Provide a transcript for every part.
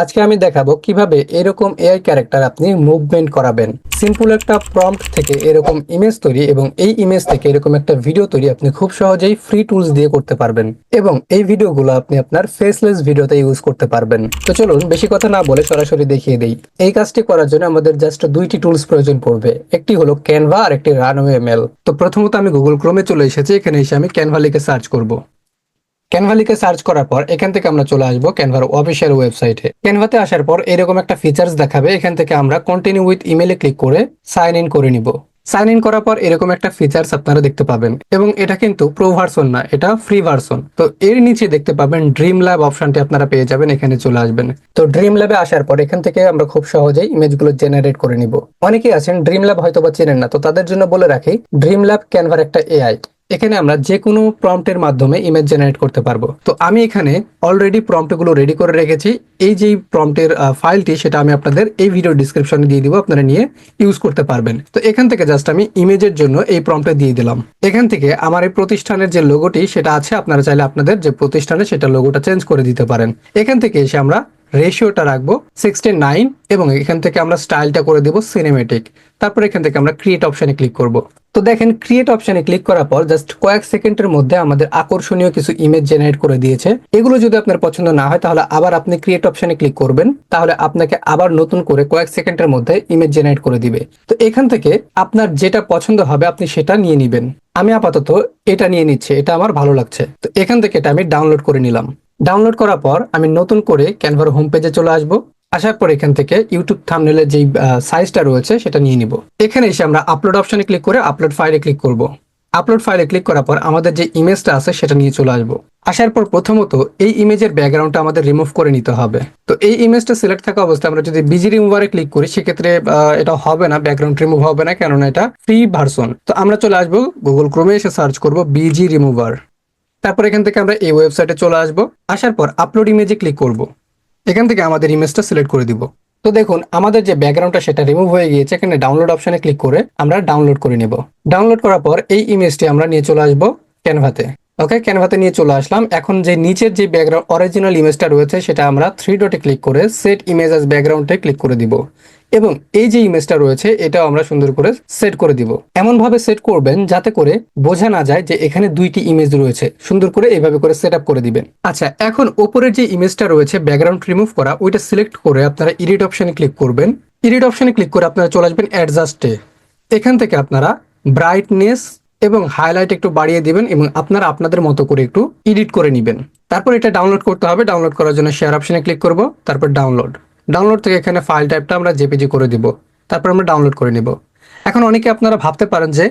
আজকে আমি দেখাবো কীভাবে এরকম এআই ক্যারেক্টার আপনি মুভমেন্ট করাবেন। সিম্পল একটা প্রম্পট থেকে এরকম ইমেজ তৈরি এবং এই ইমেজ থেকে এরকম একটা ভিডিও তৈরি আপনি খুব সহজেই ফ্রি টুলস দিয়ে করতে পারবেন এবং এই ভিডিওগুলো আপনি আপনার ফেসলেস ভিডিওতে ইউজ করতে পারবেন। তো চলুন বেশি কথা না বলে সরাসরি দেখিয়ে দেই। এই কাজটি করার জন্য আমাদের জাস্ট দুইটি টুলস প্রয়োজন পড়বে। একটি হলো ক্যানভা আর একটি রানওয়ে মেল তো প্রথমত আমি গুগল ক্রোমে চলে এসেছি, এখানে এসে আমি ক্যানভা লিখে সার্চ করব। ক্যানভা লিখে সার্চ করার পর এখান থেকে আমরা চলে আসব ক্যানভার অফিসিয়াল ওয়েবসাইটে ক্যানভাতে আসার পর এরকম একটা ফিচার্স দেখাবে। এখান থেকে আমরা কন্টিনিউ উইথ ইমেলে ক্লিক করে সাইন ইন করে নিব। সাইন ইন করার পর এরকম একটা ফিচার্স আপনারা দেখতে পাবেন। এবং এটা কিন্তু প্রো ভার্সন না, এটা ফ্রি ভার্সন তো এর নিচে দেখতে পাবেন ড্রিম ল্যাব অপশনটি আপনারা পেয়ে যাবেন, এখানে চলে আসবেন। তো ড্রিম ল্যাবে আসার পর এখান থেকে আমরা খুব সহজেই ইমেজগুলো জেনারেট করে নিব। অনেকেই আছেন ড্রিম ল্যাব হয়তো বা চেনেন না, তো তাদের জন্য বলে রাখি ড্রিম ল্যাব ক্যানভার একটা এআই এখানে আমরা যে কোনো প্রম্পটের মাধ্যমে ইমেজ জেনারেট করতে পারব। তো আমি এখানে অলরেডি প্রম্পটগুলো রেডি করে রেখেছি। এই যে প্রম্পটের ফাইলটি সেটা আমি আপনাদের এই ভিডিও ডিসক্রিপশনে দিয়ে দিব, আপনারা নিয়ে ইউজ করতে পারবেন। তো এখান থেকে জাস্ট আমি ইমেজের জন্য এই প্রম্পটে দিয়ে দিলাম। এখান থেকে আমার এই প্রতিষ্ঠানের যে লোগোটি সেটা আছে, আপনারা চাইলে আপনাদের যে প্রতিষ্ঠানে সেটা লোগোটা চেঞ্জ করে দিতে পারেন। এখান থেকে এসে আমরা রেশিওটা রাখব সিক্সটি নাইন এবং এখান থেকে আমরা স্টাইলটা করে দেবো সিনেমেটিক তারপর এখান থেকে আমরা ক্রিয়েট অপশনে ক্লিক করব। তো দেখেন ক্রিয়েট অপশনে ক্লিক করার পর জাস্ট কয়েক সেকেন্ডের মধ্যে আমাদের আকর্ষণীয় কিছু ইমেজ জেনারেট করে দিয়েছে। এগুলো যদি আপনার পছন্দ না হয়, তাহলে আবার আপনি ক্রিয়েট অপশনে ক্লিক করবেন। তাহলে আপনাকে আবার নতুন করে কয়েক সেকেন্ডের মধ্যে ইমেজ জেনারেট করে দিবে। তো এখান থেকে আপনার যেটা পছন্দ হবে, আপনি সেটা নিয়ে নিবেন। আমি আপাতত এটা নিয়ে নিচ্ছি, এটা আমার ভালো লাগছে। তো এখান থেকে এটা আমি ডাউনলোড করে নিলাম। ডাউনলোড করার পর আমি নতুন করে ক্যানভার হোম পেজে চলে আসব। আসার পর এখান থেকে ইউটিউব থামনেলের যেই সাইজটা রয়েছে সেটা নিয়ে নিব। এখানে এসে আমরা আপলোড অপশনে ক্লিক করে আপলোড ফাইলে ক্লিক করব। আপলোড ফাইলে ক্লিক করার পর আমাদের যে ইমেজটা আছে সেটা নিয়ে চলে আসব। আসার পর প্রথমত এই ইমেজের ব্যাকগ্রাউন্ডটা আমাদের রিমুভ করে নিতে হবে। তো এই ইমেজটা সিলেক্ট থাকা অবস্থায় আমরা যদি বিজি রিমুভারে ক্লিক করি, সেক্ষেত্রে এটা হবে না ব্যাকগ্রাউন্ড রিমুভ হবে না, কেননা এটা ফ্রি ভার্সন তো আমরা চলে আসব গুগল ক্রোমে এসে সার্চ করব বিজি রিমুভার তারপর এখান থেকে আমরা এই ওয়েবসাইটে চলে আসব। আসার পর আপলোড ইমেজে ক্লিক করব। এখান থেকে আমাদের ইমেজটা সিলেক্ট করে দিব। তো দেখুন, আমাদের যে ব্যাকগ্রাউন্ডটা সেটা রিমুভ হয়ে গিয়েছে। এখানে ডাউনলোড অপশনে ক্লিক করে আমরা ডাউনলোড করে নিব। ডাউনলোড করার পর এই ইমেজটি আমরা নিয়ে চলে আসব ক্যানভাতে ওকে ক্যানভাতে নিয়ে চলে আসলাম। এখন যে নিচের যে ব্যাকগ্রাউন্ড অরিজিনাল ইমেজটা রয়েছে, সেটা আমরা থ্রি ডটে ক্লিক করে সেট ইমেজ অ্যাজ ব্যাকগ্রাউন্ডে ক্লিক করে দিব। এবং এই যে ইমেজটা রয়েছে, এটাও আমরা সুন্দর করে সেট করে দিব। এমন ভাবে সেট করবেন যাতে করে বোঝা না যায় যে এখানে দুইটি ইমেজ রয়েছে। সুন্দর করে এইভাবে করে সেট করে দিবেন। আচ্ছা এখন ওপরের যে ইমেজটা রয়েছে ব্যাকগ্রাউন্ড রিমুভ করা, ওইটা সিলেক্ট করে আপনারা এডিট অপশনে ক্লিক করবেন। এডিট অপশনে ক্লিক করে আপনারা চলে আসবেন অ্যাডজাস্টে এখান থেকে আপনারা ব্রাইটনেস এবং হাইলাইট একটু বাড়িয়ে দিবেন এবং আপনারা আপনাদের মতো করে একটু এডিট করে নেবেন। তারপর এটা ডাউনলোড করতে হবে। ডাউনলোড করার জন্য শেয়ার অপশনে ক্লিক করব। তারপর ডাউনলোড ডাউনলোড থেকে এখানে ফাইল টাইপটা আমরা জেপিজি করে দিব। তারপর আমরা ডাউনলোড করে নিব। এখন অনেকে আপনারা ভাবতে পারেন যে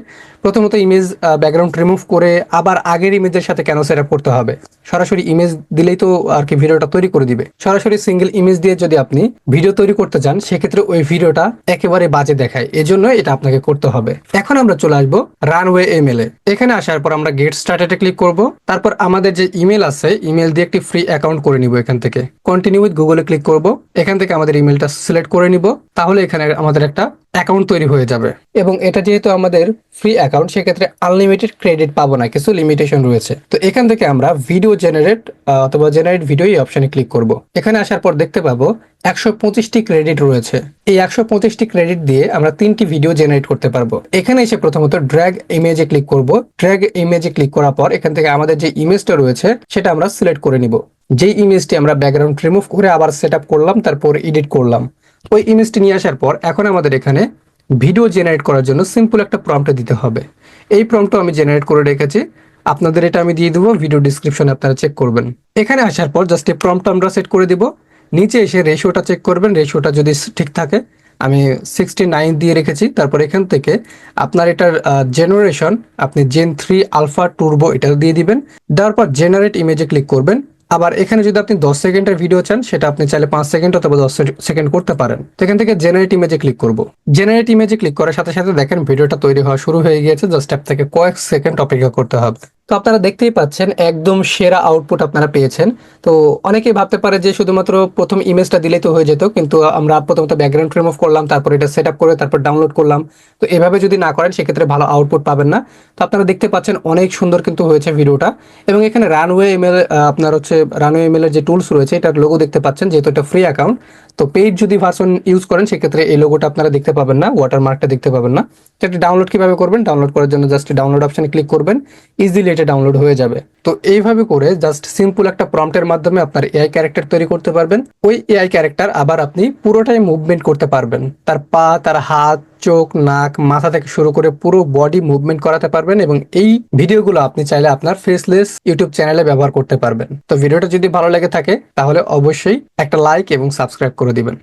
প্রথমত ইমেজ ব্যাকগ্রাউন্ড রিমুভ করে আবার আগের ইমেজের সাথে কেন সেট করতে হবে? সরাসরি ইমেজ দিলেই তো আর কি ভিডিওটা তৈরি করে দিবে। সরাসরি সিঙ্গেল ইমেজ দিয়ে যদি আপনি ভিডিও তৈরি করতে চান, সেক্ষেত্রে ওই ভিডিওটা একেবারে বাজে দেখায়। এজন্য এটা আপনাকে করতে হবে। এখন আমরা চলে আসব রানওয়ে এমএল এ। এখানে আসার পর আমরা গেট স্টার্টেডে ক্লিক করব। তারপর আমাদের যে ইমেল আছে ইমেল দিয়ে একটি ফ্রি অ্যাকাউন্ট করে নিব এখান থেকে। কন্টিনিউ উইথ গুগলে ক্লিক করব। এখান থেকে আমাদের ইমেলটা সিলেক্ট করে নিব। তাহলে এখানে আমাদের একটা অ্যাকাউন্ট তৈরি হয়ে যাবে। এবং এটা যেহেতু আমাদের ফ্রি অ্যাকাউন্ট সেক্ষেত্রে আনলিমিটেড ক্রেডিট পাবো না, কিছু লিমিটেশন রয়েছে। তো এখান থেকে আমরা ভিডিও জেনারেট অথবা জেনারেট ভিডিও এই অপশনে ক্লিক করব। এখানে আসার পর দেখতে পাবো একশো পঁচিশটি ক্রেডিট রয়েছে। এই একশো পঁচিশটি ক্রেডিট দিয়ে আমরা তিনটি ভিডিও জেনারেট করতে পারব। এখানে এসে প্রথমত ড্র্যাগ ইমেজে ক্লিক করব। ড্র্যাগ ইমেজে ক্লিক করার পর এখান থেকে আমাদের যে ইমেজটা রয়েছে, সেটা আমরা সিলেক্ট করে নিব। যেই ইমেজটি আমরা ব্যাকগ্রাউন্ড রিমুভ করে আবার সেট করলাম, তারপর এডিট করলাম। ওই ইমেজটি নিয়ে আসার পর এখন আমাদের এখানে ভিডিও জেনারেট করার জন্য সিম্পল একটা প্রম্পট দিতে হবে। এই প্রম্পটও আমি জেনারেট করে রেখেছি। আপনাদের এটা আমি দিয়ে দেবো ভিডিও ডিসক্রিপশনে আপনারা চেক করবেন। এখানে আসার পর জাস্ট এই প্রম্পট আমরা সেট করে দিব। নিচে এসে রেশিওটা চেক করবেন রেশিওটা যদি ঠিক থাকে। আমি সিক্সটি নাইন দিয়ে রেখেছি। তারপর এখান থেকে আপনার এটার জেনারেশন আপনি জেন থ্রি আলফা টুরবো এটা দিয়ে দিবেন। দেওয়ার পর জেনারেট ইমেজে ক্লিক করবেন। আবার এখানে যদি আপনি দশ সেকেন্ডের ভিডিও চান, সেটা আপনি চাইলে পাঁচ সেকেন্ড অথবা দশ সেকেন্ড করতে পারেন। তো এখান থেকে জেনারেট ইমেজে ক্লিক করব। জেনারেট ইমেজে ক্লিক করার সাথে সাথে দেখেন ভিডিওটা তৈরি হওয়া শুরু হয়ে গিয়েছে জাস্ট থেকে কয়েক সেকেন্ড অপেক্ষা করতে হবে। তো আপনারা দেখতেই পাচ্ছেন, একদম সেরা আউটপুট আপনারা পেয়েছেন। তো অনেকেই ভাবতে পারে যে শুধুমাত্র প্রথম ইমেজটা দিলেই তো হয়ে যেত, কিন্তু আমরা প্রথমত ব্যাকগ্রাউন্ড রিমুভ করলাম, তারপর এটা সেট করে তারপর ডাউনলোড করলাম। তো এভাবে যদি না করেন, সেক্ষেত্রে ভালো আউটপুট পাবেন না। তো আপনারা দেখতে পাচ্ছেন, অনেক সুন্দর কিন্তু হয়েছে ভিডিওটা এবং এখানে রানওয়ে ইমেল আপনার হচ্ছে রানো এমএল এর যে টুলস রয়েছে, এটার লোগো দেখতে পাচ্ছেন, যেহেতু এটা ফ্রি অ্যাকাউন্ট তো পেইড যদি ভার্সন ইউজ করেন, সেক্ষেত্রে এই লোগোটা আপনারা দেখতে পাবেন না ওয়াটারমার্কটা দেখতে পাবেন না। এটা ডাউনলোড কীভাবে করবেন? ডাউনলোড করার জন্য জাস্ট ডাউনলোড অপশনে ক্লিক করবেন ইজিলি এটা ডাউনলোড হয়ে যাবে। তো এইভাবে করে জাস্ট সিম্পল একটা প্রম্পটের মাধ্যমে আপনার এআই ক্যারেক্টার তৈরি করতে পারবেন। ওই এআই ক্যারেক্টার আবার আপনি পুরোটাই মুভমেন্ট করতে পারবেন। তার পা, তার হাত চোখ, নাক, মাথা থেকে শুরু করে পুরো বডি মুভমেন্ট করাতে পারবেন এবং এই ভিডিওগুলো আপনি চাইলে আপনার ফেসলেস ইউটিউব চ্যানেলে ব্যবহার করতে পারবেন। তো ভিডিওটা যদি ভালো লেগে থাকে, তাহলে অবশ্যই একটা লাইক এবং সাবস্ক্রাইব করে দিবেন।